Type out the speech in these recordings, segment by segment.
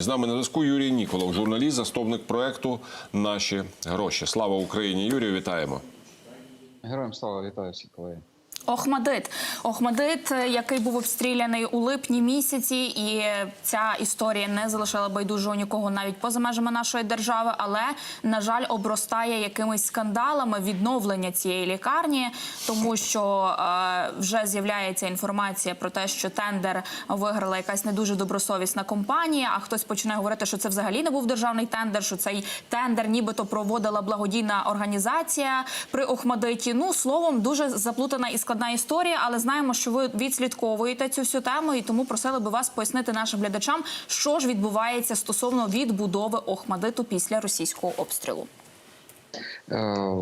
З нами на зв'язку Юрій Ніколов, журналіст, засновник проекту Наші гроші. Слава Україні! Юрію, вітаємо. Героям слава вітаю всіх колеги. Охмадит. Охмадит, е, який був обстріляний у липні місяці, і ця історія не залишила байдужого нікого навіть поза межами нашої держави, але на жаль, обростає якимись скандалами відновлення цієї лікарні, тому що е, вже з'являється інформація про те, що тендер виграла якась не дуже добросовісна компанія. А хтось починає говорити, що це взагалі не був державний тендер, що цей тендер нібито проводила благодійна організація при Охмадиті. Ну словом, дуже заплутана і складна історія, але знаємо, що ви відслідковуєте цю всю тему, і тому просили би вас пояснити нашим глядачам, що ж відбувається стосовно відбудови Охмадиту після російського обстрілу. Е,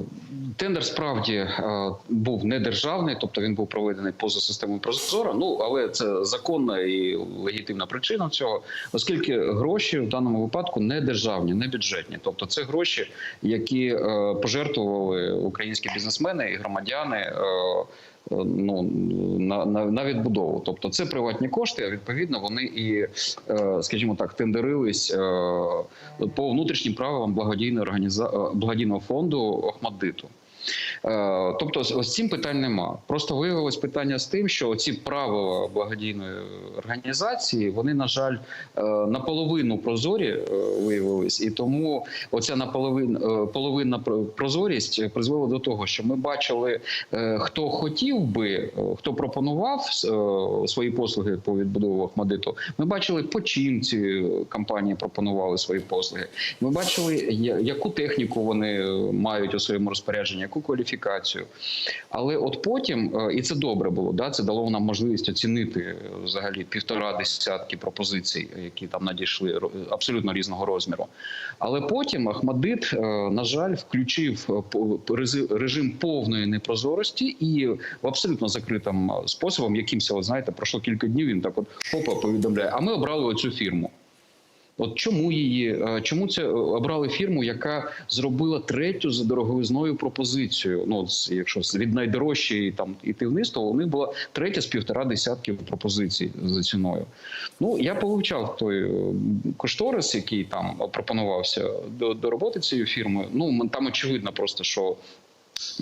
Тендер справді е, був не державний, тобто він був проведений поза системою Прозоро. Ну але це законна і легітимна причина цього, оскільки гроші в даному випадку не державні, не бюджетні. Тобто, це гроші, які е, пожертвували українські бізнесмени і громадяни. Ну на, на, на відбудову, тобто це приватні кошти. А відповідно вони і, е, скажімо так, тендерились е, по внутрішнім правилам благодійної організа... е, благодійного фонду Охмаддиту. Е, Тобто, з- цим питань нема. Просто виявилось питання з тим, що ці правила благодійної організації вони, на жаль, е, наполовину прозорі е, виявились, і тому оця наполовину е, половинна прозорість призвела до того, що ми бачили, хто хотів би, хто пропонував свої послуги по відбудові Ахмадиту. Ми бачили, по чим ці компанії пропонували свої послуги. Ми бачили, яку техніку вони мають у своєму розпорядженні, яку кваліфікацію. Але от потім, е, і це добре було, да, це дало нам можливість оцінити е, взагалі півтора десятки пропозицій, які там надійшли абсолютно різного розміру. Але потім Ахмадит, е, на жаль, включив е, режим повної непрозорості і в абсолютно закритим е, способом, якимся, от знаєте, пройшло кілька днів. Він так от хопа повідомляє. А ми обрали оцю фірму. От чому її е, чому це е, обрали фірму, яка зробила третю за дороговизною пропозицію? Ну якщо від найдорожчої там іти вниз, то у них була третя з півтора десятків пропозицій за ціною. Ну я повивчав той е, кошторис, який там пропонувався до, до роботи цією фірмою. Ну там очевидно просто що.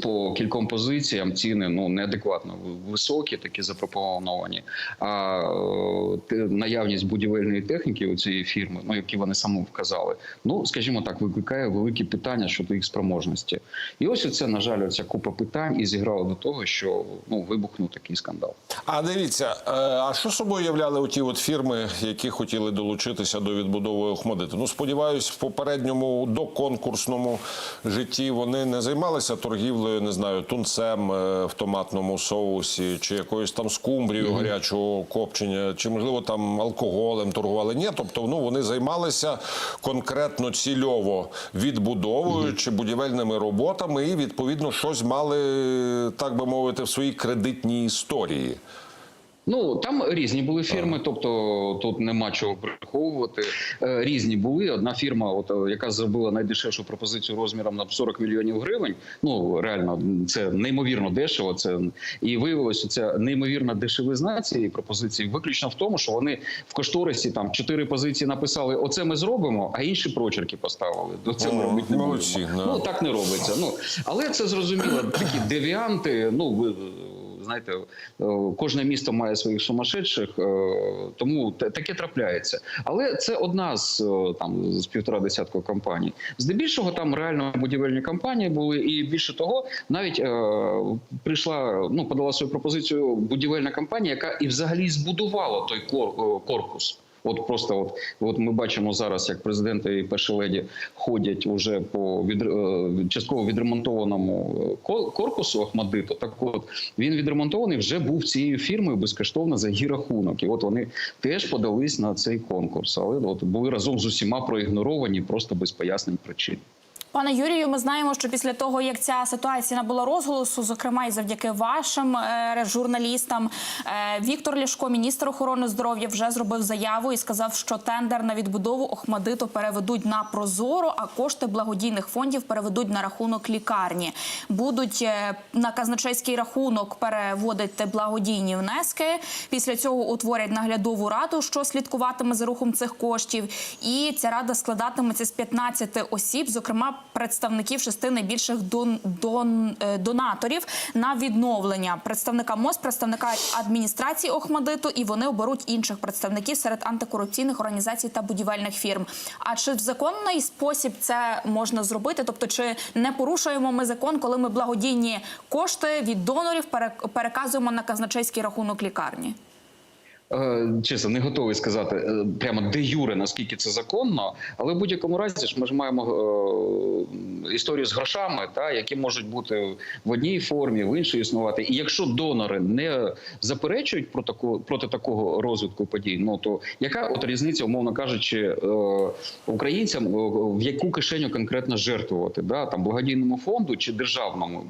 По кільком позиціям ціни ну неадекватно високі, такі запропоновані. А наявність будівельної техніки у цієї фірми, ну які вони самі вказали, ну скажімо так, викликає великі питання щодо їх спроможності. І ось це, на жаль, оця купа питань і зіграло до того, що ну вибухнув такий скандал. А дивіться, е, а що собою являли оті от фірми, які хотіли долучитися до відбудови Охмадиту? Ну, сподіваюсь, в попередньому доконкурсному житті вони не займалися торгівлею, не знаю, тунцем е, в томатному соусі, чи якоюсь там скумбрією гарячого копчення, чи можливо там алкоголем торгували. Ні, тобто ну вони займалися конкретно цільово відбудовою чи будівельними роботами, і відповідно щось мали, так би мовити, в своїй кредитній історії. Ну там різні були фірми, тобто тут нема чого приховувати. Е, Різні були. Одна фірма, от е, яка зробила найдешевшу пропозицію розміром на 40 мільйонів гривень. Ну реально це неймовірно дешево. Це і виявилося, ця неймовірна дешевизна цієї пропозиції виключно в тому, що вони в кошторисі там чотири позиції написали: Оце ми зробимо, а інші прочерки поставили. До це ми О, робити не будемо. да. Ну так не робиться. Ну але це зрозуміло. Такі девіанти. Ну ви знаєте, е, кожне місто має своїх сумасшедших, е, тому таке трапляється. Але це одна з е, там з півтора десятку компаній. Здебільшого там реально будівельні компанії були, і більше того, навіть е, прийшла, ну подала свою пропозицію будівельна компанія, яка і взагалі збудувала той кор- корпус. От просто от, от ми бачимо зараз, як президенти і перші леді ходять уже по від, е, частково відремонтованому е, корпусу Ахмадиту. Так от він відремонтований вже був цією фірмою безкоштовно за її рахунок. І от вони теж подались на цей конкурс, але от були разом з усіма проігноровані просто без пояснень причин. Пане Юрію, ми знаємо, що після того, як ця ситуація набула розголосу, зокрема і завдяки вашим е, журналістам, е, Віктор Ляшко, міністр охорони здоров'я, вже зробив заяву і сказав, що тендер на відбудову Охмадиту переведуть на Прозоро, а кошти благодійних фондів переведуть на рахунок лікарні. Будуть е, на казначейський рахунок переводити благодійні внески. Після цього утворять наглядову раду, що слідкуватиме за рухом цих коштів. І ця рада складатиметься з 15 осіб, зокрема представників шести найбільших дон, дон, е, донаторів на відновлення представника МОЗ, представника адміністрації Охмадиту, і вони оберуть інших представників серед антикорупційних організацій та будівельних фірм. А чи в законний спосіб це можна зробити? Тобто, чи не порушуємо ми закон, коли ми благодійні кошти від донорів пере- переказуємо на казначейський рахунок лікарні? Е, Чесно, не готовий сказати е, прямо де юре, наскільки це законно, але в будь-якому разі ж ми ж маємо е, історію з грошами, та які можуть бути в одній формі, в іншій існувати. І якщо донори не заперечують про таку проти такого розвитку подій, ну то яка от різниця, умовно кажучи, українцям в яку кишеню конкретно жертвувати? Да? Там благодійному фонду чи державному?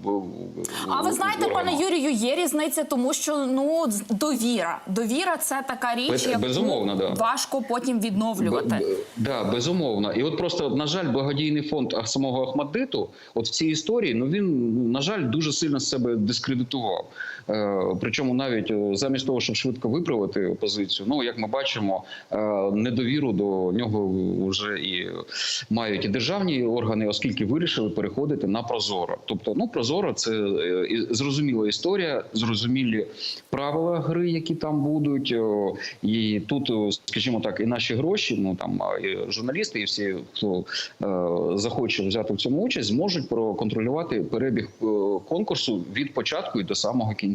А ви знаєте, пане Юрію, є різниця, тому що ну довіра. Довіра це така річ, яку безумовно, да. важко потім відновлювати. Б- б- Да, безумовно. І от просто на жаль, благодійний фонд самого Ахмадиту, от в цій історії, ну він ну, на жаль дуже сильно себе дискредитував. Е, причому навіть е, замість того, щоб швидко виправити опозицію, ну як ми бачимо, е, недовіру до нього вже і мають і державні органи, оскільки вирішили переходити на Прозоро. Тобто, ну Прозоро це зрозуміла історія, зрозумілі правила гри, які там будуть. І тут, скажімо так, і наші гроші, ну там і журналісти, і всі, хто захоче взяти в цьому участь, зможуть проконтролювати перебіг конкурсу від початку і до самого кінця.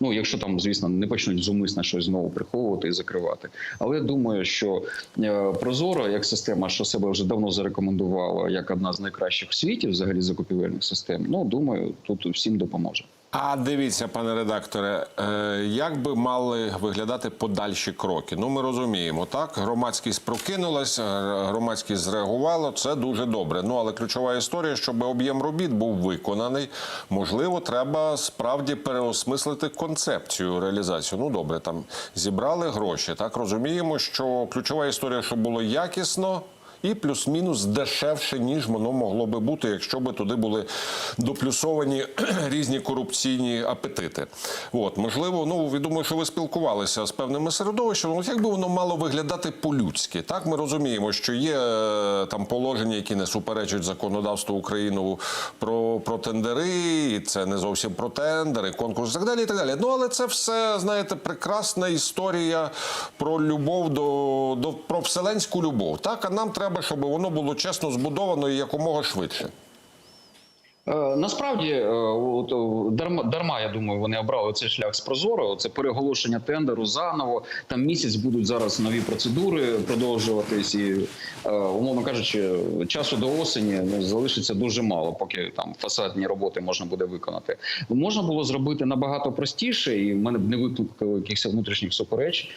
Ну, якщо там, звісно, не почнуть зумисно щось знову приховувати і закривати. Але я думаю, що е, Прозоро як система, що себе вже давно зарекомендувала як одна з найкращих в світі, взагалі закупівельних систем. Ну думаю, тут всім допоможе. А дивіться, пане редакторе, е, як би мали виглядати подальші кроки? Ну, ми розуміємо, так громадськість прокинулась, е, громадськість зреагувала. Це дуже добре. Ну але ключова історія, щоб об'єм робіт був виконаний. Можливо, треба справді переосмислити концепцію реалізацію. Ну добре, там зібрали гроші. Так розуміємо, що ключова історія, щоб було якісно. І плюс-мінус дешевше, ніж воно могло би бути, якщо би туди були доплюсовані різні корупційні апетити. От можливо, ну думаю, що ви спілкувалися з певними середовищами. Як би воно мало виглядати по-людськи? Так ми розуміємо, що є е, там положення, які не суперечать законодавству України про, про тендери, і це не зовсім про тендери, конкурс і так далі. І так далі. Ну але це все знаєте, прекрасна історія про любов до, до про вселенську любов. Так, а нам треба, щоб воно було чесно збудовано і якомога швидше. Е, Насправді, е, е, дарма, дарма, я думаю, вони обрали цей шлях з Прозоро. Це переголошення тендеру заново. Там місяць будуть зараз нові процедури продовжуватись, і умовно кажучи, часу до осені ну, залишиться дуже мало, поки там фасадні роботи можна буде виконати. Можна було зробити набагато простіше, і в мене б не викликало якихось внутрішніх супереч.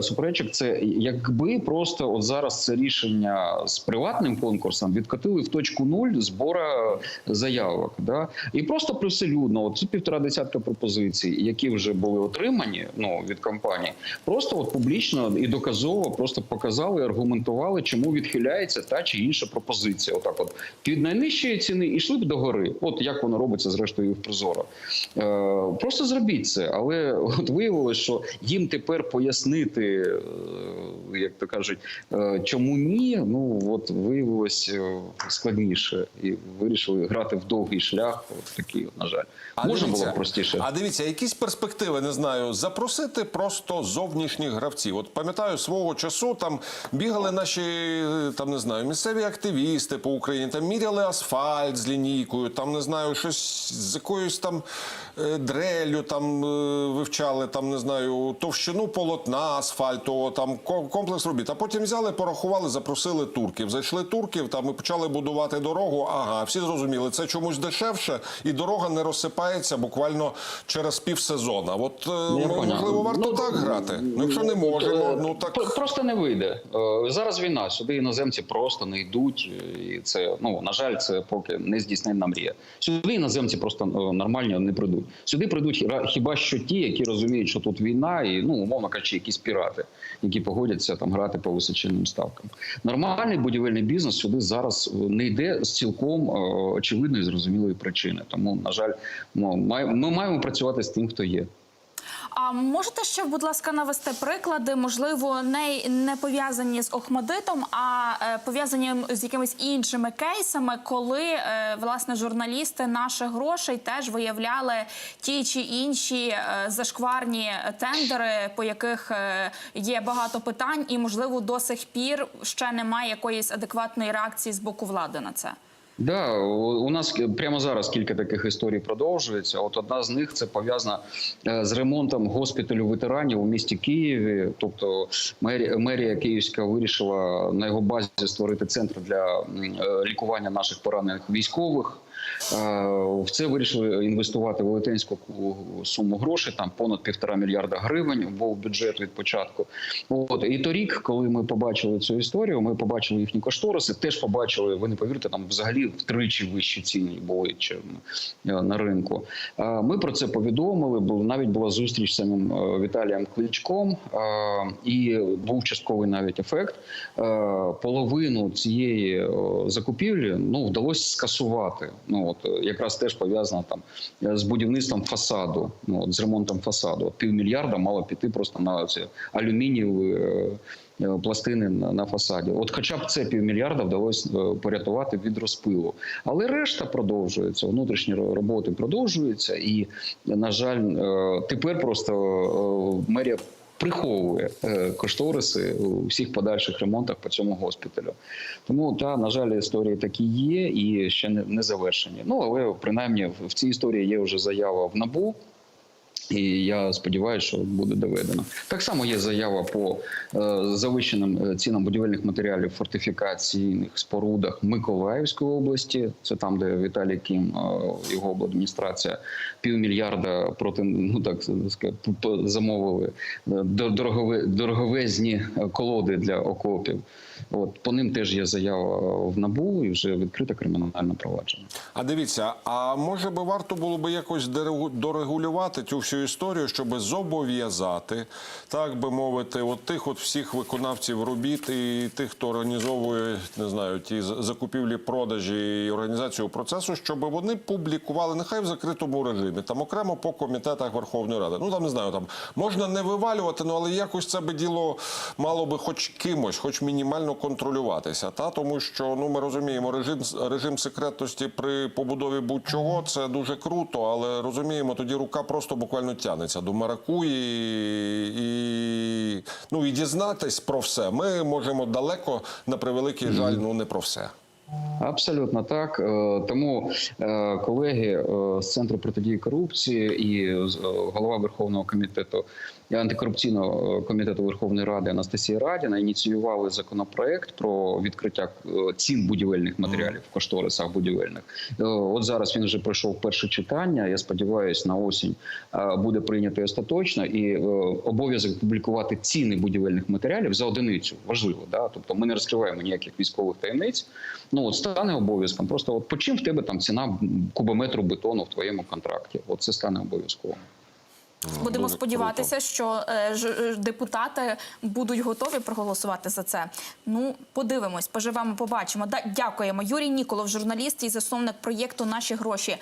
Суперечок, це якби просто от зараз це рішення з приватним конкурсом відкотили в точку нуль збора заявок. Да? І просто привселюдно, це півтора десятка пропозицій, які вже були отримані ну, від компанії, просто от публічно і доказово просто показали, аргументували, чому відхиляється та чи інша пропозиція. Отак, от від найнижчої ціни йшли б до гори. От як воно робиться зрештою в Прозоро. Е, просто зробіть це, але от виявилось, що їм тепер пояснити, е, як то кажуть, е, чому ні. Ну от виявилось е, складніше, і вирішили грати в довгий шлях. От такий, на жаль, можна було простіше. А дивіться, якісь перспективи, не знаю, запросити просто зовнішніх гравців. От пам'ятаю, свого часу там бігали наші там не знаю, місцеві активісти по Україні, там міряли асфальт з лінійкою, там не знаю, щось з якоюсь там е, дрелью там е, вивчали, там не знаю, товщину полотна асфальту, там комплекс робіт. А потім взяли, порахували, запросили турків. Зайшли турків, там і почали будувати дорогу. Ага, всі зрозуміли, це чому. Чомусь дешевше, і дорога не розсипається буквально через півсезона. От е, ну, можливо, варто Ну, так грати. Ну, якщо не можемо, ну так Просто не вийде. Е, Зараз війна. Сюди іноземці просто не йдуть. е, І це, ну, на жаль, це поки не здійсненна мрія. Сюди іноземці просто е, нормально не прийдуть. Сюди прийдуть хіба що ті, які розуміють, що тут війна, і, ну, умовно кажучи, якісь пірати, які погодяться там грати по височинним ставкам. Нормальний будівельний бізнес сюди зараз е, не йде з цілком е, очевидної зрозумілої причини. Тому, на жаль, ми маємо працювати з тим, хто є. А можете ще, будь ласка, навести приклади, можливо, не, не пов'язані з Охмадитом, а е, пов'язані з якимись іншими кейсами, коли е, власне журналісти наших грошей теж виявляли ті чи інші е, зашкварні тендери, по яких є багато питань, і можливо до сих пір ще немає якоїсь адекватної реакції з боку влади на це. Да, у нас прямо зараз кілька таких історій продовжується. От одна з них це пов'язана е, з ремонтом госпіталю ветеранів у місті Києві. Тобто мерія, мерія Київська вирішила на його базі створити центр для е, лікування наших поранених військових. Е, В це вирішили інвестувати велетенську суму грошей, там понад півтора мільярда гривень був бюджет від початку. От і торік, коли ми побачили цю історію, ми побачили їхні кошториси. Теж побачили, ви не повірите, там взагалі втричі вищі ціни були е, на ринку. Е, Ми про це повідомили. Навіть була зустріч з самим Віталієм Кличком, і був частковий навіть ефект. Половину цієї закупівлі ну вдалося скасувати. Ну от е, якраз теж пов'язано там е, з будівництвом фасаду, ну от з ремонтом фасаду. Півмільярда мало піти просто на ці алюмінієві е, пластини на, фасаді. От, хоча б це півмільярда вдалося порятувати від розпилу. Але решта продовжується. Внутрішні роботи продовжуються, і на жаль, тепер просто мерія. Приховує е, кошториси у всіх подальших ремонтах по цьому госпіталю. Тому та на жаль, історії такі є і ще не, завершені. Ну але принаймні в цій історії є вже заява в набу. І я сподіваюся, що буде доведено. Так само є заява по е, завищеним е, цінам будівельних матеріалів фортифікаційних спорудах Миколаївської області. Це там, де Віталій Кім, е, його обладміністрація, півмільярда проти ну так п- замовили дор- дорогове- дороговезні колоди для окопів. От по ним теж є заява в набу і вже відкрите кримінальне провадження. А дивіться, а може би варто було би якось дерегу- дорегулювати цю всю історію, щоб зобов'язати, так би мовити, от тих от всіх виконавців робіт і тих, хто організовує, не знаю, ті закупівлі, продажі і організацію процесу, щоб вони публікували нехай в закритому режимі, там окремо по комітетах Верховної Ради. Ну там не знаю, там можна не вивалювати, ну але якось це би діло мало би хоч кимось, хоч мінімально контролюватися. Та тому що ну ми розуміємо, режим режим секретності при побудові будь-чого це дуже круто, але розуміємо, тоді рука просто буквально тянеться до маракуї і ну і дізнатись про все. Ми можемо далеко на превеликий жаль, ну не про все. Абсолютно так. Е, Тому е, колеги е, з центру протидії корупції і голова Верховного комітету антикорупційного е, комітету Верховної Ради Анастасія Радіна ініціювали законопроект про відкриття е, цін будівельних матеріалів в кошторисах будівельних. Е, От зараз він вже пройшов перше читання. Я сподіваюся, на осінь буде прийнято остаточно і обов'язок публікувати ціни будівельних матеріалів за одиницю важливо. Да? Тобто ми не розкриваємо ніяких військових таємниць. Ну от стане обов'язком. Просто от по чим в тебе там ціна кубометру бетону в твоєму контракті? От це стане обов'язково. Будемо Дуже сподіватися, що е, ж, е, депутати будуть готові проголосувати за це. Ну, подивимось, поживемо, побачимо. Да, дякуємо. Юрій Ніколов, журналіст і засновник проєкту Наші гроші.